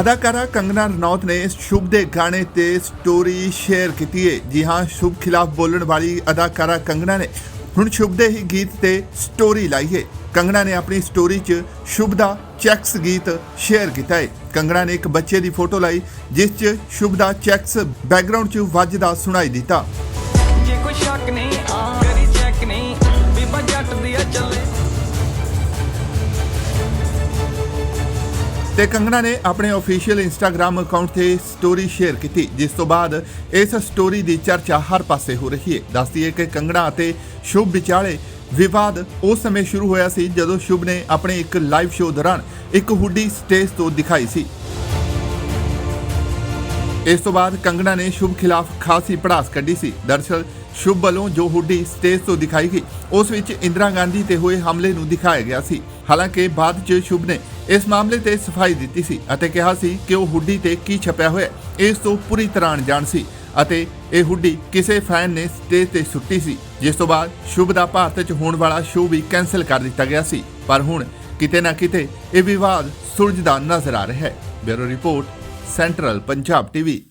ਅਦਾਕਾਰਾ ਕੰਗਨਾ ਰਣੌਤ ਨੇ ਸ਼ੁਭ ਦੇ ਗਾਣੇ ਤੇ ਸਟੋਰੀ ਸ਼ੇਅਰ ਕੀਤੀ ਹੈ ਜੀ ਹਾਂ ਸ਼ੁਭ ਖਿਲਾਫ ਬੋਲਣ ਵਾਲੀ ਅਦਾਕਾਰਾ ਕੰਗਨਾ ਨੇ ਹੁਣ ਸ਼ੁਭ ਦੇ ਹੀ ਗੀਤ ਤੇ ਸਟੋਰੀ ਲਾਈ ਹੈ ਕੰਗਣਾ ਨੇ ਆਪਣੀ ਸਟੋਰੀ 'ਚ ਸ਼ੁਭ ਦਾ ਚੈਕਸ ਗੀਤ ਸ਼ੇਅਰ ਕੀਤਾ ਹੈ ਕੰਗਣਾ ਨੇ ਇੱਕ ਬੱਚੇ ਦੀ ਫੋਟੋ ਲਾਈ ਜਿਸ 'ਚ ਸ਼ੁਭ ਦਾ ਚੈਕਸ ਬੈਕਗ੍ਰਾਉਂਡ 'ਚ ਵੱਜਦਾ ਸੁਣਾਈ ਦਿੱਤਾ। ਜੇ ਕੋਈ ਸ਼ੱਕ ਨਹੀਂ ਤੇ ਕੰਗਣਾ ਨੇ ਆਪਣੇ ਅਫੀਸ਼ੀਅਲ ਇੰਸਟਾਗ੍ਰam ਅਕਾਊਂਟ ਤੇ ਸਟੋਰੀ ਸ਼ੇਅਰ ਕੀਤੀ, ਜਿਸ ਤੋਂ ਬਾਅਦ ਇਸ ਸਟੋਰੀ ਦੀ ਚਰਚਾ ਹਰ ਪਾਸੇ ਹੋ ਰਹੀ ਹੈ। ਦੱਸਦੀ ਹੈ ਕਿ ਕੰਗਣਾ ਅਤੇ ਸ਼ੁਭ ਵਿਚਾਲੇ ਵਿਵਾਦ ਉਸ ਸਮੇਂ ਸ਼ੁਰੂ ਹੋਇਆ ਸੀ ਜਦੋਂ ਸ਼ੁਭ ਨੇ ਆਪਣੇ ਇੱਕ ਲਾਈਵ ਸ਼ੋਅ ਦੌਰਾਨ ਇੱਕ ਹੁੱਡੀ ਸਟੇਜ ਤੋਂ ਦਿਖਾਈ ਸੀ। ਇਸ ਤੋਂ ਬਾਅਦ ਕੰਗਣਾ ਨੇ ਸ਼ੁਭ ਖਿਲਾਫ ਖਾਸੀ ਪੜਾਸ ਕੱਢੀ ਸੀ। ਦਰਅਸਲ ਸ਼ੁਭ ਵੱਲੋਂ ਜੋ ਹੁੱਡੀ ਸਟੇਜ ਤੋਂ ਦਿਖਾਈ ਗਈ, ਉਸ ਵਿੱਚ ਇੰਦਰਾ ਗਾਂਧੀ ਤੇ ਹੋਏ ਹਮਲੇ ਨੂੰ ਦਿਖਾਇਆ ਗਿਆ ਸੀ। ਹਾਲਾਂਕਿ ਬਾਅਦ 'ਚ ਸ਼ੁਭ ਨੇ ਇਸ ਮਾਮਲੇ ਤੇ ਸਫ਼ਾਈ ਦਿੱਤੀ ਸੀ ਅਤੇ ਕਿਹਾ ਸੀ ਕਿ ਉਹ ਹੁੱਡੀ ਤੇ ਕੀ ਛਪਿਆ ਹੋਇਆ, ਇਸ ਤੋਂ ਪੂਰੀ ਤਰ੍ਹਾਂ ਅਣਜਾਣ ਸੀ ਅਤੇ ਇਹ ਹੁੱਡੀ ਕਿਸੇ ਫੈਨ ਨੇ ਸਟੇਜ ਤੇ ਸੁੱਟੀ ਸੀ, ਜਿਸ ਤੋਂ ਬਾਅਦ ਸ਼ੁਭ ਦਾ ਭਾਰਤ 'ਚ ਹੋਣ ਵਾਲਾ ਸ਼ੋਅ ਵੀ ਕੈਨਸਲ ਕਰ ਦਿੱਤਾ ਗਿਆ ਸੀ। ਪਰ ਹੁਣ ਕਿਤੇ ਨਾ ਕਿਤੇ ਇਹ ਵਿਵਾਦ ਸੁਲਝਦਾ ਨਜ਼ਰ ਆ ਰਿਹਾ ਹੈ। Bureau report central Punjab TV